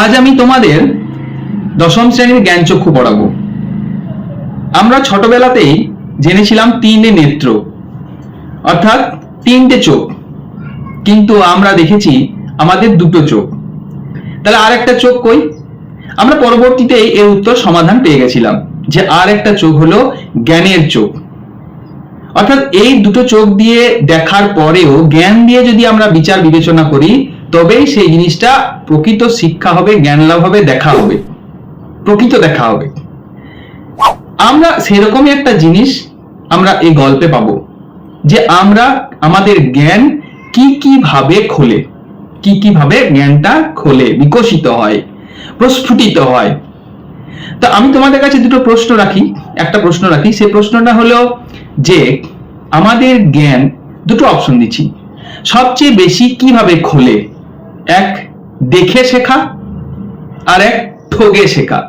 আজ আমি তোমাদের দশম শ্রেণির জ্ঞানচক্ষু পড়াবো। আমরা ছোটবেলাতেই জেনেছিলাম তিনটে নেত্র, অর্থাৎ তিনটে চোখ। কিন্তু আমরা দেখেছি আমাদের দুটো চোখ। তাহলে আর একটা চোখ কই? আমরা পরবর্তীতে এর উত্তর সমাধান পেয়ে গেছিলাম যে আর একটা চোখ হলো জ্ঞানের চোখ। অর্থাৎ এই দুটো চোখ দিয়ে দেখার পরেও জ্ঞান দিয়ে যদি আমরা বিচার বিবেচনা করি তবেই সেই জিনিসটা প্রকৃত শিক্ষা হবে, জ্ঞান লাভ হবে, দেখা হবে। প্রকৃত দেখা হবে। আমরা সেরকমই একটা জিনিস আমরা এই গল্পে পাবো, যে আমরা আমাদের জ্ঞান কি কি ভাবে খোলে, কি কি ভাবে জ্ঞানটা খোলে, বিকশিত হয়, প্রস্ফুটিত হয়। তো আমি তোমাদের কাছে দুটো প্রশ্ন রাখি, একটা প্রশ্ন রাখি, সেই প্রশ্নটা হলো যে আমাদের জ্ঞান, দুটো অপশন দিচ্ছি। সবচেয়ে বেশি কীভাবে খোলে এক দেখে শেখা, আর এক ঠগে শেখা।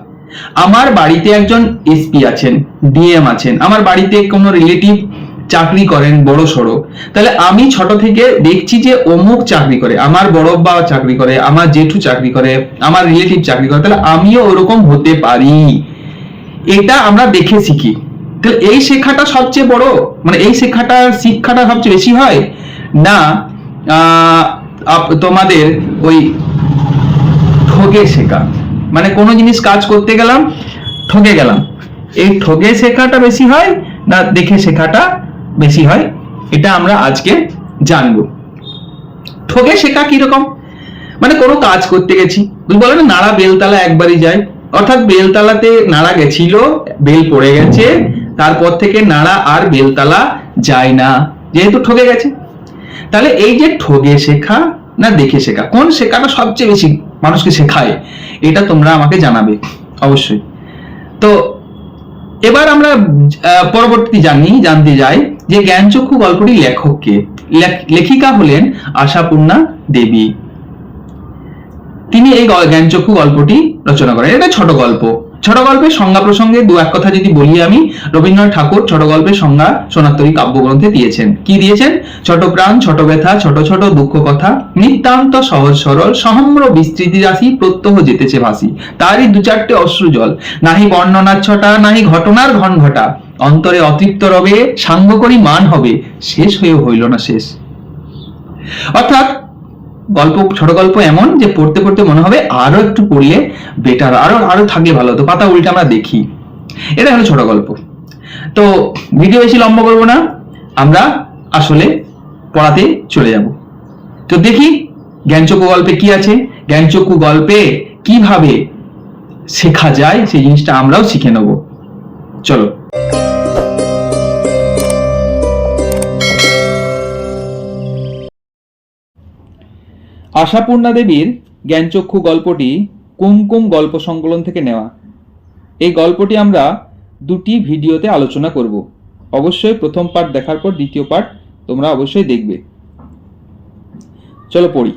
আমার বাড়িতে একজন এসপি আছেন ডিএম আছেন। আমার বাড়িতে কোনো রিলেটিভ চাকরি করেন, বড় সড়ো। তাহলে আমি ছোট থেকে দেখছি যে অমুক চাকরি করে, আমার বড় বাবা চাকরি করে, আমার জেঠু চাকরি করে, আমার রিলেটিভ চাকরি করে, তাহলে আমিও ওরকম হতে পারি। এটা আমরা দেখে শিখি। তাহলে এই শেখাটা সবচেয়ে বড় মানে এই শেখাটা শিক্ষাটা সবচেয়ে বেশি হয়? না তোমাদের ওই ঠগে শেখা। মানে কোনো জিনিস কাজ করতে গেলাম, ঠগে গেলাম। এই ঠগে শেখাটা বেশি হয় না দেখে শেখাটা বেশি হয়? এটা আমরা আজকে জানব। ঠগে শেখা কীরকম? মানে কোনো কাজ করতে গেছি। তুমি বলে না, নাড়া বেলতলা একবারই যায়। অর্থাৎ বেলতলাতে নাড়া গেছিল, বেল পড়ে গেছে, তারপর থেকে নাড়া আর বেলতলা যায় না। যেহেতু ঠগে গেছে। তাহলে এই যে ঠগে শেখা না দেখে শেখা, কোন শেখাটা সবচেয়ে বেশি মানুষকে শেখায়? এটা তোমরা আমাকে জানাবে, অবশ্যই। তো এবার আমরা পরবর্তী জানি, জানতে যাই যে জ্ঞানচক্ষু গল্পটি লেখককে, লেখ- লেখিকা হলেন আশাপূর্ণা দেবী। তিনি এই জ্ঞানচক্ষু গল্পটি রচনা করেন। এটা ছোট গল্প। ছোট গল্পের সংজ্ঞা প্রসঙ্গে দু এক কথা যদি বলি আমি, রবীন্দ্রনাথ ঠাকুর ছোট গল্পের সংজ্ঞা সোনাত্তরী কাব্যগ্রন্থে দিয়েছেন। কি দিয়েছেন? ছোট প্রাণ, ছোট ব্যথা, ছোট ছোট দুঃখ কথা, নিতান্ত সহজ সরল, সহম্র বিস্তৃতি রাশি, প্রত্যহ যেতেছে ভাসি। তারই দু চারটে অশ্রু জল, নাহি বর্ণনার ছটা, নাহি ঘটনার ঘন ঘটা অন্তরে অতৃপ্ত রবে, সাঙ্গ করি মান হবে, শেষ হয়েও হইল না শেষ। অর্থাৎ গল্প, ছোট গল্প এমন যে পড়তে পড়তে মনে হবে আরও একটু পড়লে বেটার আরও আরও থাকলে ভালো হতো। পাতা উল্টে আমরা দেখি। এটা হলো ছোট গল্প। তো ভিডিও বেশি লম্বা করব না, আমরা আসলে পড়াতে চলে যাব। তো দেখি জ্ঞানচক্ষু গল্পে কি আছে? জ্ঞানচক্ষু গল্পে কীভাবে শেখা যায়? সেই জিনিসটা আমরাও শিখে নেব। চলো। আশাপূর্ণা দেবীর জ্ঞানচক্ষু গল্পটি কুমকুম গল্প সংকলন থেকে নেওয়া। এই গল্পটি আমরা দুটি ভিডিওতে আলোচনা করব। অবশ্যই প্রথম পার্ট দেখার পর দ্বিতীয় পার্ট তোমরা অবশ্যই দেখবে। চলো পড়ি।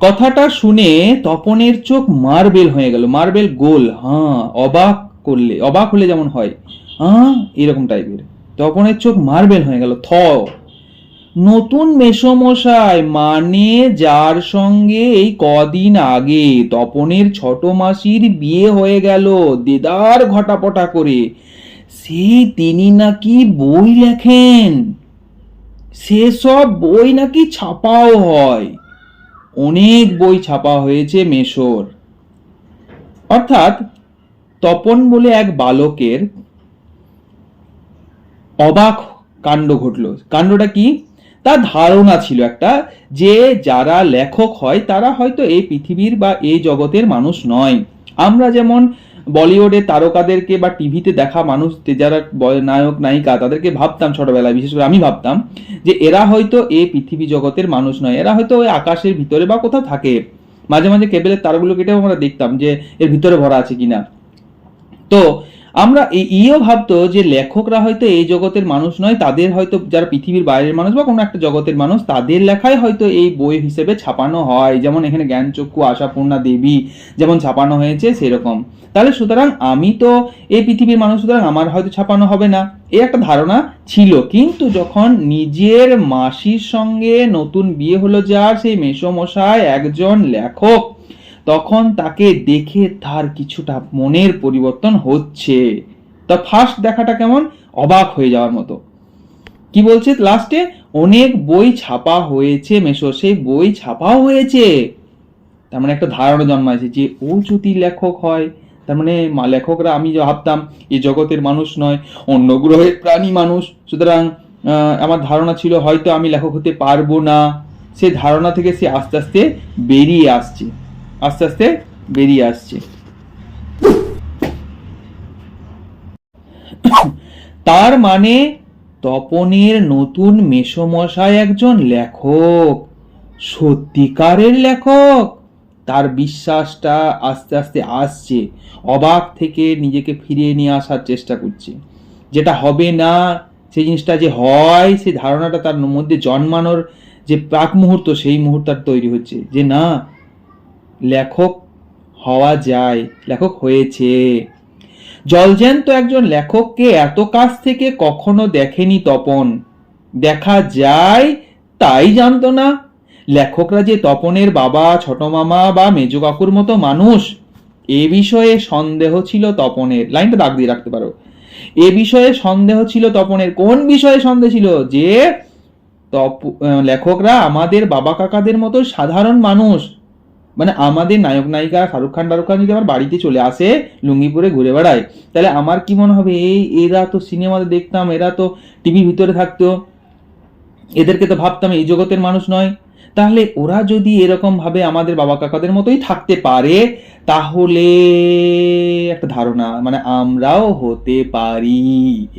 কথাটা শুনে তপনের চোখ মার্বেল হয়ে গেল, মার্বেল গোল হ্যাঁ অবাক করলে, অবাক হলে যেমন হয় হ্যাঁ এরকম টাইপের তপনের চোখ মার্বেল হয়ে গেল, থ নতুন মেসমশাই মানে যার সঙ্গে এই কদিন আগে তপনের ছোট মাসির বিয়ে হয়ে গেল, দেদার ঘটাপটা করে। সেই তিনি নাকি বই লেখেন? সেসব বই নাকি ছাপাও হয়। অনেক বই ছাপা হয়েছে মেশোর অর্থাৎ তপন বলে এক বালকের অবাক কাণ্ড ঘটলো। কাণ্ডটা কি? তার ধারণা ছিল একটা যে যারা লেখক হয়, তারা হয়তো এই পৃথিবীর বা এই জগতের মানুষ নয়। আমরা যেমন বলিউডের তারকাদেরকে বা টিভিতে দেখা মানুষ যারা নায়ক, নায়িকা, তাদেরকে ভাবতাম ছোটবেলায়, বিশেষ করে আমি ভাবতাম যে এরা হয়তো এই পৃথিবী জগতের মানুষ নয়, এরা হয়তো ওই আকাশের ভিতরে বা কোথাও থাকে। মাঝে মাঝে কেবেলের তারগুলো কেটেও আমরা দেখতাম যে এর ভিতরে ভরা আছে কিনা। তো আমরা এই ইও ভাবতো যে লেখকরা হয়তো এই জগতের মানুষ নয়, তাদের হয়তো যারা পৃথিবীর বাইরের মানুষ বা কোনো একটা জগতের মানুষ, তাদের লেখাই হয়তো এই বই হিসেবে ছাপানো হয়। যেমন এখানে জ্ঞানচক্ষু, আশাপূর্ণা দেবী যেমন ছাপানো হয়েছে সেরকম। তাহলে সুতরাং আমি তো এই পৃথিবীর মানুষ, সুতরাং আমার হয়তো ছাপানো হবে না। এই একটা ধারণা ছিল। কিন্তু যখন নিজের মাসির সঙ্গে নতুন বিয়ে হলো, যার সেই মেসমশাই একজন লেখক তখন তাকে দেখে তার কিছুটা মনের পরিবর্তন হচ্ছে। তা ফার্স্ট দেখাটা কেমন? অবাক হয়ে যাওয়ার মতো। কি বলছে লাস্টে অনেক বই ছাপা হয়েছে মেশো সেই বই ছাপাও হয়েছে। তার মানে একটা ধারণা জন্মাইছে যে ও যদি লেখক হয়। তার মানে লেখকরা, আমি ভাবতাম, এ জগতের মানুষ নয়, অন্য গ্রহের প্রাণী মানুষ। সুতরাং আমার ধারণা ছিল হয়তো আমি লেখক হতে পারব না। সে ধারণা থেকে সে আস্তে আস্তে বেরিয়ে আসছে। আস্তে আস্তে বেরিয়ে আসছে। তার মানে তপনের নতুন মেসমশাই একজন লেখক, সত্যিকারের লেখক। তার বিশ্বাসটা আস্তে আস্তে আসছে, অবাক থেকে নিজেকে ফিরিয়ে নিয়ে আসার চেষ্টা করছে। যেটা হবে না, সেই জিনিসটা যে হয়, সেই ধারণাটা তার মধ্যে জন্মানোর যে প্রাক মুহূর্ত, সেই মুহূর্তটা তৈরি হচ্ছে। যে না লেখক হওয়া যায়, লেখক হয়েছে। জলজ্যান্ত একজন লেখককে এত কাছ থেকে কখনো দেখেনি তপন। দেখা যায় তাই জানতো না, লেখকরা যে তপনের বাবা, ছোট মামা বা মেজো কাকুর মতো মানুষ, এ বিষয়ে সন্দেহ ছিল তপনের। লাইনটা দাগ দিয়ে রাখতে পারো। এ বিষয়ে সন্দেহ ছিল তপনের। কোন বিষয়ে সন্দেহ ছিল? যে তপ লেখকরা আমাদের বাবা কাকাদের মতো সাধারণ মানুষ মানে আমাদের নায়ক নায়িকা শাহরুখ খান শাহরুখ খান যদি আমার বাড়িতে চলে আসে লুঙ্গি পরে ঘুরে বেড়ায়, তাহলে আমার কি মনে হবে? এই এরা তো সিনেমাতে দেখতাম, এরা তো টিভির ভিতরে থাকতো। এদেরকে তো ভাবতাম এই জগতের মানুষ নয়। তাহলে ওরা যদি এরকম ভাবে আমাদের বাবা কাকাদের মতোই থাকতে পারে, তাহলে একটা ধারণা মানে আমরাও হতে পারি।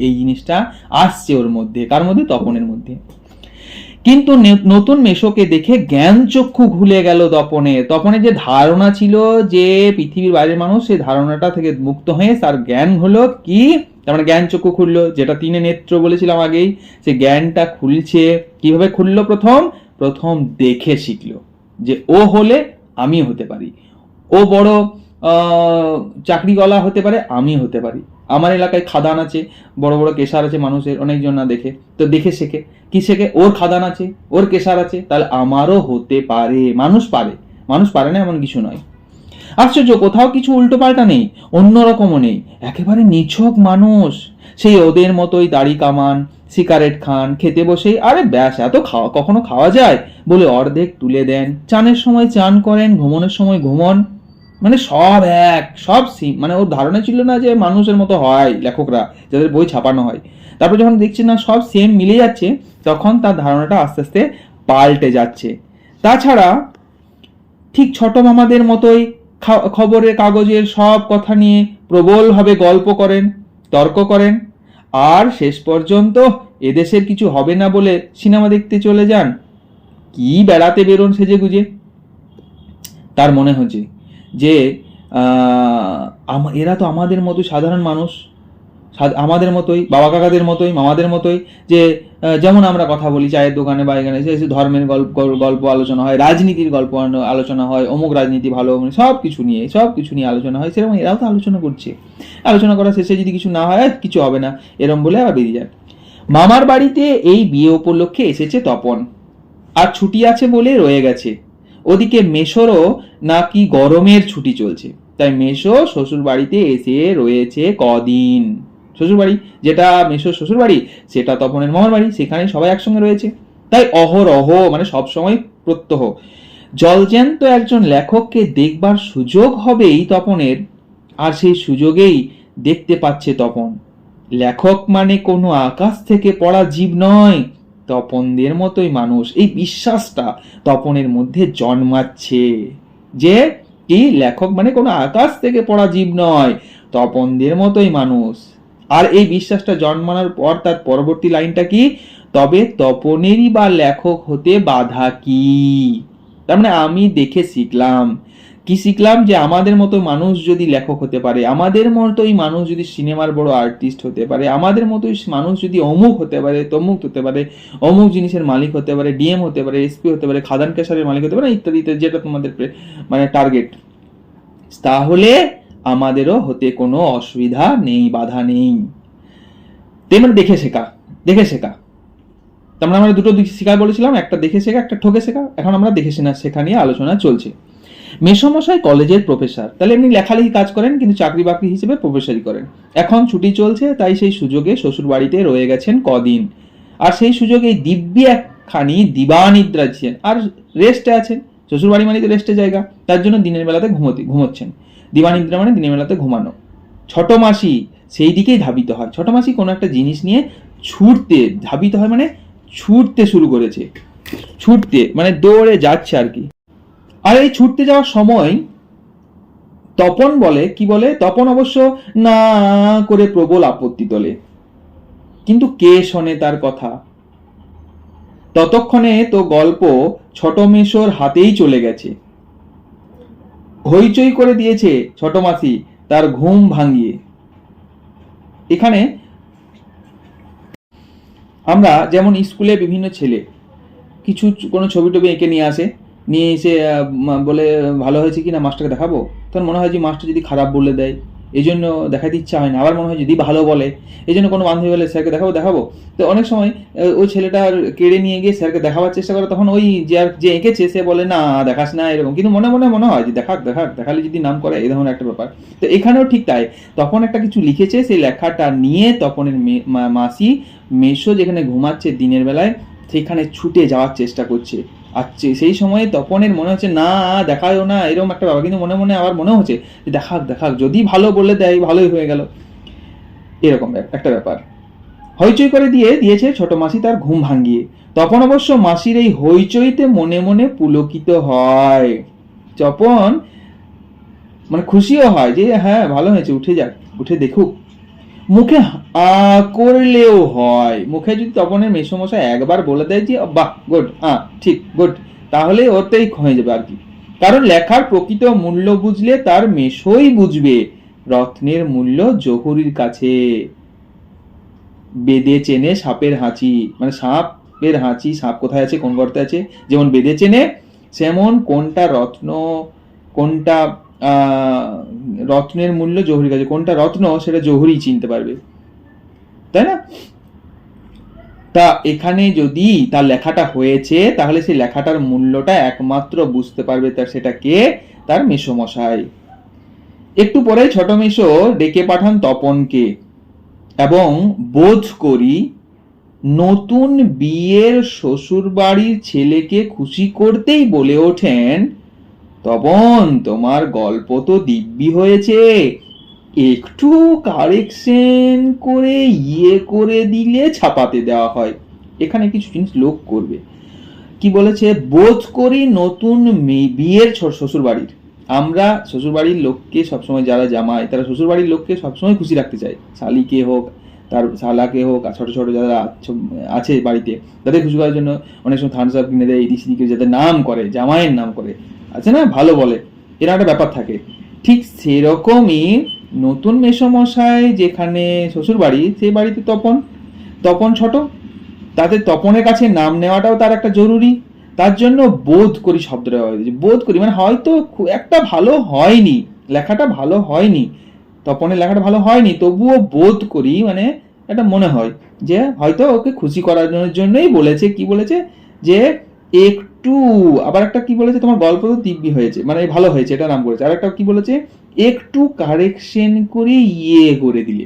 এই জিনিসটা আসছে ওর মধ্যে, কার মধ্যে? তপনের মধ্যে। কিন্তু নতুন মেশোকে দেখে জ্ঞান চক্ষু খুলে গেল তপনের তপনে যে ধারণা ছিল যে পৃথিবীর বাইরের মানুষ সেই ধারণাটা থেকে মুক্ত হয়ে তার জ্ঞান হলো কি? তার মানে জ্ঞান চক্ষু খুললো, যেটা তিনে নেত্র বলেছিলাম আগেই সে জ্ঞানটা খুলছে। কীভাবে খুললো প্রথম? প্রথম দেখে শিখলো যে ও হলে আমি হতে পারি। ও বড় চাকরিওয়ালা হতে পারে, আমি হতে পারি। আমার এলাকায় খাদান আছে, বড় বড় কেশার আছে মানুষের, অনেকজন না দেখে। তো দেখে শেখে। কি শেখে? ওর খাদান আছে, ওর কেশার আছে, তাহলে আমারও হতে পারে। মানুষ পারে। মানুষ পারে না এমন কিছু নয়। আশ্চর্য, কোথাও কিছু উল্টো পাল্টা নেই, অন্যরকমও নেই। একেবারে নিছক মানুষ। সেই ওদের মতোই দাড়ি কামান, সিগারেট খান, খেতে বসেই আরে ব্যাস, এত খাওয়া, কখনো খাওয়া যায়? বলে অর্ধেক তুলে দেন। চানের সময় চান করেন, ঘুমনের সময় ঘুমন। মানে সব এক, সব সিম মানে ওর ধারণা ছিল না যে মানুষের মতো হয় লেখকরা, যাদের বই ছাপানো হয়। তারপর যখন দেখছে না সব সেম মিলে যাচ্ছে, তখন তার ধারণাটা আস্তে আস্তে পাল্টে যাচ্ছে। তাছাড়া ঠিক ছোট মামাদের মতোই খবরের কাগজের সব কথা নিয়ে প্রবলভাবে গল্প করেন, তর্ক করেন। আর শেষ পর্যন্ত এদেশের কিছু হবে না বলে সিনেমা দেখতে চলে যান, কি বেড়াতে বেরোন সেজে গুজে তার মনে হচ্ছে যে এরা তো আমাদের মতো সাধারণ মানুষ। আমাদের মতোই, বাবা কাকাদের মতোই, মামাদের মতোই, যে যেমন আমরা কথা বলি চায়ের দোকানে বা এখানে যে ধর্মের গল্প গল্প আলোচনা হয়, রাজনীতির গল্প আলোচনা হয়, অমুক রাজনীতি ভালো সব কিছু নিয়ে, সব কিছু নিয়ে আলোচনা হয়, সেরকম এরাও তো আলোচনা করছে। আলোচনা করার শেষে যদি কিছু না হয়, কিছু হবে না, এরম বলে আবার বেরিয়ে যান মামার বাড়িতে এই বিয়ে উপলক্ষে এসেছে তপন। আর ছুটি আছে বলে রয়ে গেছে। ওদিকে মেশোরও নাকি গরমের ছুটি চলছে। তাই মেশো শ্বশুর বাড়িতে এসে রয়েছে কদিন। শ্বশুর বাড়ি যেটা মেশোর শ্বশুর বাড়ি সেটা তপনের মামার বাড়ি, সেখানে সবাই একসঙ্গে রয়েছে। তাই অহরহ মানে সবসময় প্রত্যহ। জলজ্যান্ত একজন লেখককে দেখবার সুযোগ হবেই তপনের, আর সেই সুযোগেই দেখতে পাচ্ছে তপন। লেখক মানে কোনো আকাশ থেকে পড়া জীব নয়। তপনদের মতোই মানুষ। এই বিশ্বাসটা তপনের মধ্যে জন্মাচ্ছে যে কি লেখক মানে কোনো আকাশ থেকে পড়া জীব নয়, তপনদের মতোই মানুষ। আর এই বিশ্বাসটা জন্মানোর পর তার পরবর্তী লাইনটা কি? তবে তপনেরই বা লেখক হতে বাধা কি? তার মানে আমি দেখে শিখলাম কি শিখলাম যে আমাদের মতো মানুষ যদি লেখক হতে পারে, আমাদের মতোই মানুষ যদি সিনেমার বড় আর্টিস্ট হতে পারে, আমাদের মতোই মানুষ যদি অমুক হতে পারে, তমুক হতে পারে, অমুক জিনিসের মালিক হতে পারে ডিএম হতে পারে এসপি হতে পারে, খাদান কেশারের মালিক হতে পারে, ইত্যাদি ইত্যাদি, যেটা তোমাদের মানে টার্গেট তাহলে আমাদেরও হতে কোনো অসুবিধা নেই, বাধা নেই। তেমন দেখে শেখা দেখে শেখা। তার মানে আমরা দুটো দিক শেখা বলেছিলাম, একটা দেখে শেখা, একটা ঠকে শেখা। এখন আমরা দেখে শেখা নিয়ে আলোচনা চলছে। মেসমশাই কলেজের প্রফেসর। তাহলে এমনি লেখালেখি কাজ করেন, কিন্তু চাকরি বাকরি হিসেবে প্রফেসরই করেন। এখন ছুটি চলছে, তাই সেই সুযোগে শ্বশুর বাড়িতে রয়ে গেছেন কদিন। আর সেই সুযোগে দিব্যি একখানি দিবানিদ্রা ছিলেন আর রেস্টে আছেন। শ্বশুর বাড়ি মানে তো রেস্টের জায়গা। তার জন্য দিনের বেলাতে ঘুমোতে ঘুমোচ্ছেন। দিবানিদ্রা মানে দিনের বেলাতে ঘুমানো। ছোট মাসি সেই দিকেই ধাবিত হয়। ছোট মাসি কোনো একটা জিনিস নিয়ে ছুটতে, ধাবিত হয় মানে ছুটতে শুরু করেছে। ছুটতে মানে দৌড়ে যাচ্ছে আর কি। আর এই ছুটতে যাওয়ার সময় তপন বলে, কি বলে? তপন অবশ্য না করে প্রবল আপত্তি তোলে। কিন্তু কে শোনে তার কথা? ততক্ষণে তো গল্প ছোট মেশোর হাতেই চলে গেছে। হইচই করে দিয়েছে ছোট মাসি তার ঘুম ভাঙিয়ে। এখানে আমরা যেমন স্কুলে বিভিন্ন ছেলে, কিছু কোনো ছবি টবি এঁকে নিয়ে আসে নিয়ে এসে বলে, ভালো হয়েছে কি না মাস্টারকে দেখাবো? তখন মনে হয় যে মাস্টার যদি খারাপ বলে দেয় এই জন্য দেখাতে ইচ্ছা হয় না। আবার মনে হয় যদি ভালো বলে এই জন্য কোনো বান্ধবী বলে, স্যারকে দেখাবো দেখাবো? তো অনেক সময় ওই ছেলেটা কেড়ে নিয়ে গিয়ে স্যারকে দেখাবার চেষ্টা করে, তখন ওই যে আর যে এঁকেছে, সে বলে, না, দেখাস না, এরকম। কিন্তু মনে মনে মনে হয় যে, দেখাক দেখাক, দেখালে যদি নাম করে, এই ধরনের একটা ব্যাপার। তো এখানেও ঠিক তাই। তখন একটা কিছু লিখেছে, সেই লেখাটা নিয়ে তপনের মাসি মেশো যেখানে ঘুমাচ্ছে দিনের বেলায়, সেখানে ছুটে যাওয়ার চেষ্টা করছে। আর সেই সময়ে তপনের মনে হচ্ছে, না, দেখায়ও না। এরকম একটা ব্যাপার। কিন্তু মনে মনে আবার মনে হচ্ছে যে, দেখাক দেখাক, যদি ভালো বলে দেয়, ভালোই হয়ে গেল। এরকম একটা ব্যাপার। হইচই করে দিয়ে দিয়েছে ছোট মাসি তার ঘুম ভাঙিয়ে তপন অবশ্য মাসির এই হইচইতে মনে মনে পুলকিত হয়। তপন মানে খুশিও হয় যে হ্যাঁ ভালো হয়েছে, উঠে যাক, উঠে দেখুক। মুখে আ করলেও হয়। মুখে যদি তপনের মেসমশাই একবার বলে দেয় যে, বাহ গুড আ, ঠিক গুড তাহলে ওতেই হয়ে যাবে আর কি। কারণ লেখার প্রকৃত মূল্য বুঝলে তার মেশোই বুঝবে। রত্নের মূল্য জহুরির কাছে। বেদে চেনে সাপের হাঁচি। মানে সাপের হাঁচি, সাপ কোথায় আছে, কোন গর্তে আছে? যেমন বেদে চেনে, সেমন কোনটা রত্ন, কোনটা রত্নের মূল্য জহুরির কাছে। কোনটা রত্ন, সেটা জহুরি চিনতে পারবে। তাই না? তা এখানে যদি তার লেখাটা হয়েছে, তাহলে সেই লেখাটার মূল্যটা একমাত্র বুঝতে পারবে তার সেটা কে? তার মেসোমশাই। একটু পরে ছোট মেশো ডেকে পাঠান তপনকে এবং বোধ করি নতুন বিয়ের শ্বশুর বাড়ির ছেলেকে খুশি করতেই বলে ওঠেন তপন, তোমার গল্প তো দিব্যি হয়েছে। একটু কারেকশন করে ইয়ে করে দিলে ছাপাতে দেওয়া হয়। এখানে কিছু জিনিস লোক করবে। কি বলেছে? বোধ করি নতুন বিয়ের শ্বশুর বাড়ির আমরা শ্বশুর বাড়ির লোককে সবসময় যারা জামাই, তারা শ্বশুর বাড়ির লোককে সবসময় খুশি রাখতে চায়। শালিকে হোক, তার শালাকে হোক, আর ছোট ছোট যারা আছে বাড়িতে, তাদের খুশি করার জন্য অনেক সময় থামস আপ কিনে দেয় ইদিক সিদিকে যাদের নাম করে, জামাইয়ের নাম করে। আছে না? ভালো বলে। এরকম একটা ব্যাপার থাকে। ঠিক সেরকমই নতুন মেসমশাই যেখানে শ্বশুর বাড়ি সেই বাড়িতে তপন। তপন ছোট। তাতে তপনের কাছে নাম নেওয়াটাও তার একটা জরুরি। তার জন্য বোধ করি শব্দটা। বোধ করি মানে হয়তো খুব একটা ভালো হয়নি। লেখাটা ভালো হয়নি। তপনের লেখাটা ভালো হয়নি, তবুও বোধ করি মানে একটা মনে হয় যে হয়তো ওকে খুশি করার জন্যই বলেছে, কি বলেছে? যে একটু আবার একটা কি বলেছে? তোমার গল্প তো দিব্যি হয়েছে মানে ভালো হয়েছে, এটা নাম করেছে। আর একটা কি বলেছে? একটু কারেকশন করে ইয়ে করে দিলে।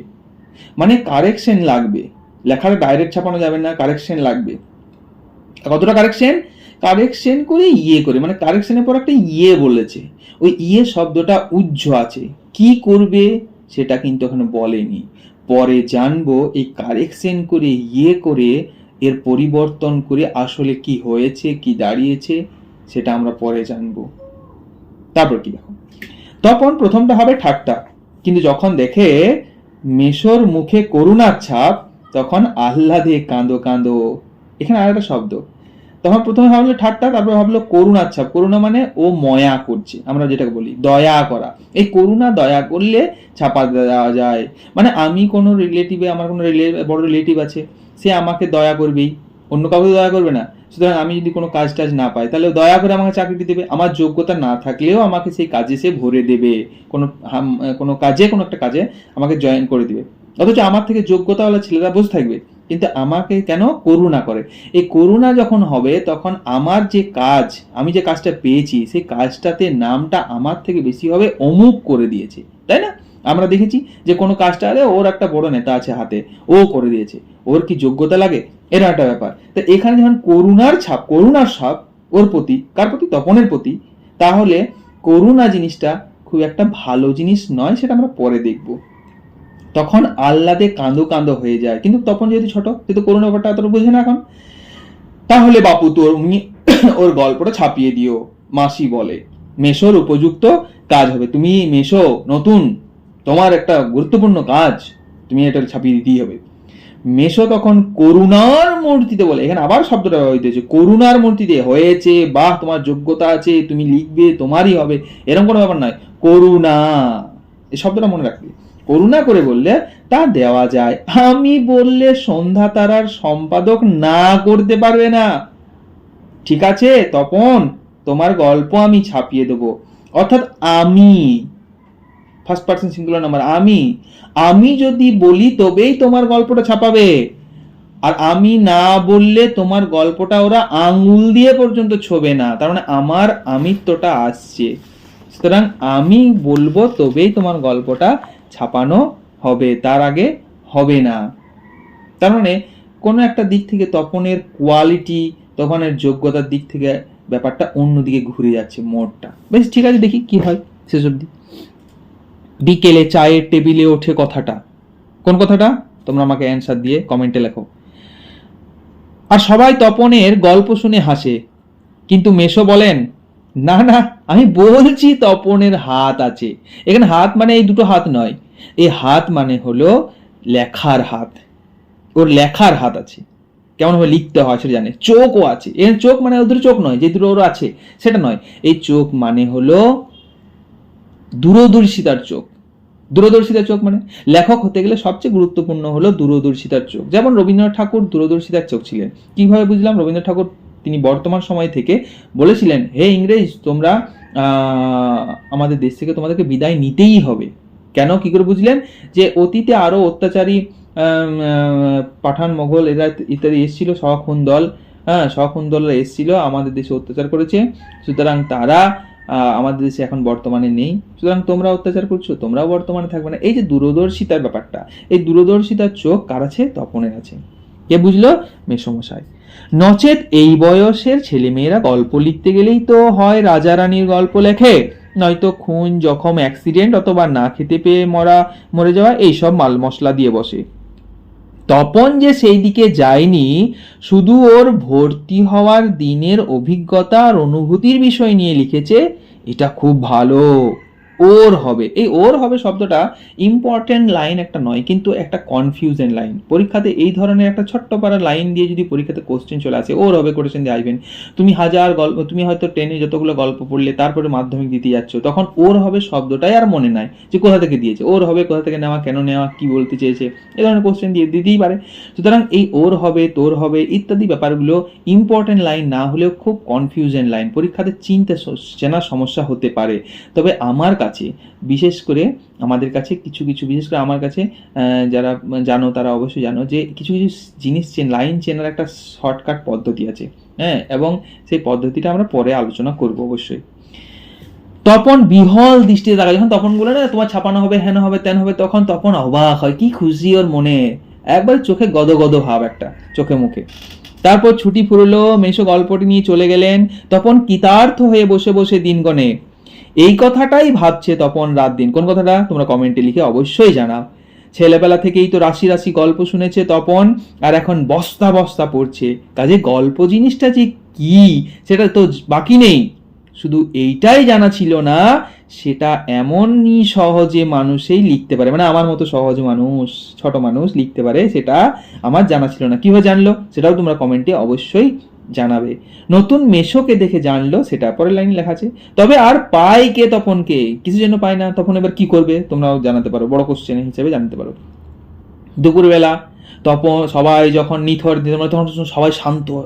মানে কারেকশন লাগবে। লেখার ডাইরেক্ট ছাপানো যাবে না কারেকশন লাগবে। কতটা কারেকশন কারেকশন করে ইয়ে করে মানে কারেকশনের পর একটা ইয়ে বলেছে। ওই ইয়ে শব্দটা উজ্জ আছে। কি করবে? সেটা কিন্তু এখানে বলেনি। পরে জানব, এই কারেকশন করে ইয়ে করে এর পরিবর্তন করে আসলে কি হয়েছে, কি দাঁড়িয়েছে, সেটা আমরা পরে জানব। তারপর কি দেখো? তখন প্রথমটা হবে ঠাট্টা। কিন্তু যখন দেখে মেশোর মুখে করুণার ছাপ, তখন আহ্লাদে কাঁদো কাঁদো। এখানে আর একটা শব্দ। তখন প্রথমে ভাবলো ঠাট্টা, তারপর ভাবলো করুণার ছাপ। করুণা মানে ও ময়া করছে। আমরা যেটাকে বলি, দয়া করা। এই করুণা, দয়া করলে ছাপা দেওয়া যায়। মানে আমি কোনো রিলেটিভে আমার কোনো বড় রিলেটিভ আছে। সে আমাকে দয়া করবেই অন্য কাউকে দয়া করবে না। সুতরাং আমি যদি কোনো কাজ টাজ না পাই, তাহলে দয়া করে আমাকে চাকরিটি দেবে। আমার যোগ্যতা না থাকলেও আমাকে সেই কাজে সে ভরে দেবে। কোনো কোনো কাজে, কোনো একটা কাজে আমাকে জয়েন করে দেবে। অথচ আমার থেকে যোগ্যতাওয়ালা ছেলেরা বসে থাকবে। কিন্তু আমাকে কেন করুণা করে? এই করুণা যখন হবে, তখন আমার যে কাজ, আমি যে কাজটা পেয়েছি, সেই কাজটাতে নামটা আমার থেকে বেশি হবে, অমুক করে দিয়েছে। তাই না? আমরা দেখেছি যে কোনো কাজটা আরে ওর একটা বড় নেতা আছে হাতে, ও করে দিয়েছে। ওর কি যোগ্যতা লাগে? এরা একটা ব্যাপার। তো এখানে যখন করুণার ছাপ করুণার ছাপ ওর প্রতি, কার প্রতি? তপনের প্রতি, তাহলে করুণা জিনিসটা খুব একটা ভালো জিনিস নয়, সেটা আমরা পরে দেখব। তখন আহ্লাদে কাঁদো কাঁদো হয়ে যায়। কিন্তু তপন যেহেতু ছোট যেহেতু করুণা ব্যাপারটা অতটা বোঝে না এখন। তাহলে বাপু তোর, উনি ওর গল্পটা ছাপিয়ে দিও। মাসি বলে, মেশোর উপযুক্ত কাজ হবে। তুমি মেশো, নতুন তোমার একটা গুরুত্বপূর্ণ কাজ তুমি এটা ছাপিয়ে দিতেই হবে। মেশো তখন করুণার মূর্তিতে বলে, এখানে আবার শব্দটা ব্যবহৃত হয়েছে, করুণার মূর্তিতে হয়েছে, বাহ, তোমার যোগ্যতা আছে, তুমি লিখবে, তোমারই হবে, এরকম কোনো ব্যাপার নয়। করুণা, এই শব্দটা মনে রাখবে। করুণা করে বললে, তা দেওয়া যায়। আমি বললে সন্ধ্যা তারার সম্পাদক না করতে পারবে না। ঠিক আছে, তপন, তোমার গল্প আমি ছাপিয়ে দেবো। অর্থাৎ আমি। ফার্স্ট পার্সন সিঙ্গুলার নাম্বার আমি। আমি যদি বলি তবেই তোমার গল্পটা ছাপাবে। আর আমি না বললে তোমার গল্পটা ওরা আঙুল দিয়ে পর্যন্ত ছোবে না। তার মানে আমার আমিত্বটা আসছে। সুতরাং আমি বলব তবেই তোমার গল্পটা ছাপানো হবে। তার আগে হবে না। তার মানে কোনো একটা দিক থেকে তপনের কোয়ালিটি তপনের যোগ্যতার দিক থেকে ব্যাপারটা অন্যদিকে ঘুরে যাচ্ছে মোড়টা। বেশ, ঠিক আছে, দেখি কি হয় শেষ অবধি। বিকেলে চায়ের টেবিলে ওঠে কথাটা। কোন কথাটা? তোমরা আমাকে অ্যান্সার দিয়ে কমেন্টে লেখো। আর সবাই তপনের গল্প শুনে হাসে। কিন্তু মেশো বলেন, না না, আমি বলছি তপনের হাত আছে। এখানে হাত মানে এই দুটো হাত নয়। এই হাত মানে হলো লেখার হাত। ওর লেখার হাত আছে। কেমন ভাবে লিখতে হয় সেটা জানে। চোখও আছে। এখানে চোখ মানে ওদের চোখ নয়, যে দুটো ওর আছে, সেটা নয়। এই চোখ মানে হলো দূরদর্শিতার চোখ। দূরদর্শিতার চোখ মানে? লেখক হতে গেলে সবচেয়ে গুরুত্বপূর্ণ হলো দূরদর্শিতার চোখ। যেমন রবীন্দ্রনাথ ঠাকুর দূরদর্শিতার চোখ ছিলেন। কীভাবে বুঝলাম? রবীন্দ্রনাথ ঠাকুর তিনি বর্তমান সময় থেকে বলেছিলেন, হে ইংরেজ, তোমরা আমাদের দেশ থেকে তোমাদেরকে বিদায় নিতেই হবে। কেন? কি করে বুঝলেন? যে অতীতে আরও অত্যাচারী পাঠান মোগল এরা ইত্যাদি এসেছিল শখুন দল হ্যাঁ শখুন দলরা এসেছিল, আমাদের দেশে অত্যাচার করেছে। সুতরাং তারা আমাদের দেশে এখন বর্তমানে নেই। সুতরাং তোমরা অত্যাচার করছ, তোমরাও বর্তমানে থাকবে না। এই যে দূরদর্শিতার ব্যাপারটা, এই দূরদর্শিতার চোখ কার আছে? তপনের আছে। কে বুঝলো? মেসমশাই। নচেত এই বয়সের ছেলেমেয়েরা গল্প লিখতে গেলেই তো হয় রাজা রানীর গল্প লেখে। নয়তো খুন, জখম, অ্যাক্সিডেন্ট অথবা না খেতে পেয়ে মরা, মরে যাওয়া, এইসব মাল মশলা দিয়ে বসে। তপন যে সেই দিকে যায়নি, শুধু ওর ভর্তি হওয়ার দিনের অভিজ্ঞতা আর অনুভূতির বিষয় নিয়ে লিখেছে, এটা খুব ভালো। ওর হবে। এই ওর হবে শব্দটা ইম্পর্টেন্ট লাইন একটা নয়, কিন্তু একটা কনফিউশন লাইন পরীক্ষাতে এই ধরনের একটা ছোট্ট পারা লাইন দিয়ে যদি পরীক্ষাতে কোশ্চেন চলে আসে, ওর হবে কোশ্চেন দিয়ে আসবেন। তুমি হাজার গল্প তুমি হয়তো টেনে যতগুলো গল্প পড়লে, তারপরে মাধ্যমিক দিতে যাচ্ছ, তখন ওর হবে শব্দটাই আর মনে নাই যে কোথা থেকে দিয়েছে। ওর হবে কোথা থেকে নেওয়া, কেন নেওয়া, কি বলতে চেয়েছে, এ ধরনের কোশ্চেন দিয়ে দিতেই পারে। সুতরাং এই ওর হবে, তোর হবে ইত্যাদি ব্যাপারগুলো ইম্পর্টেন্ট লাইন না হলেও খুব কনফিউশন লাইন পরীক্ষাতে চিনতে চেনার সমস্যা হতে পারে। তবে আমার কাছে। বিশেষ করে আমাদের কাছে কিছু কিছু, বিশেষ করে আমার কাছে যারা জানো তারা অবশ্যই জানো যে কিছু কিছু জিনিস চেন, লাইন চেনার একটা শর্টকাট পদ্ধতি আছে। হ্যাঁ এবং সেই পদ্ধতিটা আমরা পরে আলোচনা করব অবশ্যই। তপন বিহল দৃষ্টিতে তাকায়। যখন তপন বলে না, তোমার ছাপানো হবে, হেন হবে, তেন হবে, তখন তপন অবাক হয়। কি খুশি ওর মনে। একবার চোখে গদ গদ ভাব একটা, চোখে মুখে। তারপর ছুটি ফুরলো, মেশো গল্পটি নিয়ে চলে গেলেন। তপন কৃতার্থ হয়ে বসে বসে দিন গণে এই কথাটাই ভাবছে তপন রাত দিন। কোন কথাটা? তোমরা কমেন্টে লিখে অবশ্যই জানাও। ছেলেবেলা থেকেই তো রাশি রাশি গল্প শুনেছে তপন, আর এখন বস্তা বস্তা পড়ছে। কাজে গল্প জিনিসটা যে কি, সেটা তো বাকি নেই। শুধু এইটাই জানা ছিল না, সেটা এমনই সহজে মানুষই লিখতে পারে। মানে আমার মতো সহজ মানুষ, ছোট মানুষ লিখতে পারে, সেটা আমার জানা ছিল না। কীভাবে জানলো? সেটাও তোমরা কমেন্টে অবশ্যই জানাবে। নতুন মেশোকে দেখে জানলো, সেটা পরের লাইন লেখা আছে। তবে আর পায় কে তপনকে কিছু যেন পায় না। তখন এবার কি করবে? তোমরাও জানাতে পারো। বড় কোশ্চেন হিসেবে জানতে পারো। দুপুরবেলা তপন সবাই যখন নিথর দিতে মানে তখন সবাই শান্ত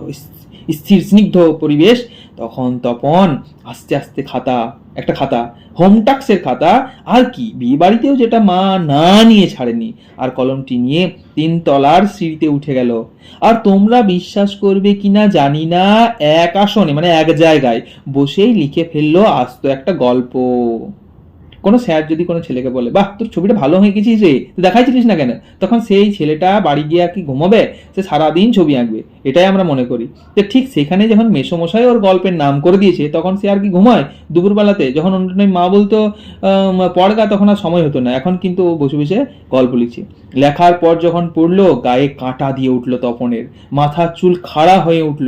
স্থির স্নিগ্ধ পরিবেশ, তখন তপন আস্তে আস্তে খাতা, একটা খাতা, হোম টাক্সের খাতা, আর কি বিয়ে বাড়িতেও যেটা মা না নিয়ে ছাড়েনি, আর কলমটি নিয়ে তিন তলার সিঁড়িতে উঠে গেল। আর তোমরা বিশ্বাস করবে কিনা জানি না, এক আসনে মানে এক জায়গায় বসেই লিখে ফেলল আস্ত একটা গল্প। কোনো স্যার যদি কোনো ছেলেকে বলে, বাহ, তোর ছবিটা ভালো হয়ে গেছিস রে, তুই দেখাইছিলিস না কেন? তখন সেই ছেলেটা বাড়ি গিয়ে আর কি ঘুমাবে, সে সারাদিন ছবি আঁকবে, এটাই আমরা মনে করি। তো ঠিক সেখানে যখন মেসোমশাই ওর গল্পের নাম করে দিয়েছে, তখন সে আর কি ঘুমায় দুপুরবেলাতে। যখন অন্য মা বলতো পড়গা, তখন আর সময় হতো না। এখন কিন্তু ও বসে বসে গল্প লিখছে। লেখার পর যখন পড়ল, গায়ে কাঁটা দিয়ে উঠল তপনের, মাথার চুল খাড়া হয়ে উঠল।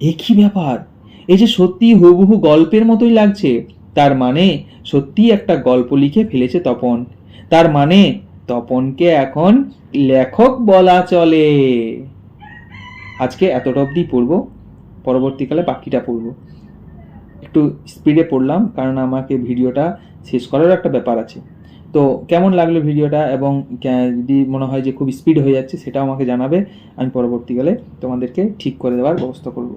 এ কি ব্যাপার? এই যে সত্যি হুবহু গল্পের মতোই লাগছে। তার মানে সত্যি একটা গল্প লিখে ফেলেছে তপন। তার মানে তপনকে এখন লেখক বলা চলে। আজকে এতটা অবধি পড়ব, পরবর্তীকালে বাকিটা পড়ব। একটু স্পিডে পড়লাম, কারণ আমাকে ভিডিওটা শেষ করারও একটা ব্যাপার আছে। তো কেমন লাগল ভিডিওটা এবং যদি মনে হয় যে খুব স্পিড হয়ে যাচ্ছে সেটাও আমাকে জানাবে, আমি পরবর্তীকালে তোমাদেরকে ঠিক করে দেওয়ার ব্যবস্থা করব।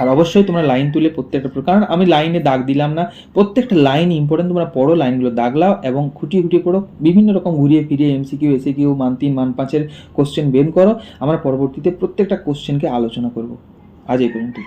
আর অবশ্যই তোমরা লাইন তুলে প্রত্যেকটা কারণ আমি লাইনে দাগ দিলাম না। প্রত্যেকটা লাইন ইম্পর্টেন্ট তোমরা পড়ো লাইনগুলো দাগ লাও এবং খুঁটিয়ে খুঁটিয়ে পড়ো। বিভিন্ন রকম ঘুরিয়ে ফিরিয়ে এমসিকিউ এসে কিউ মান তিন, মান পাঁচের কোশ্চেন বের করো। আমরা পরবর্তীতে প্রত্যেকটা কোশ্চেনকে আলোচনা করব। আজ এই পর্যন্ত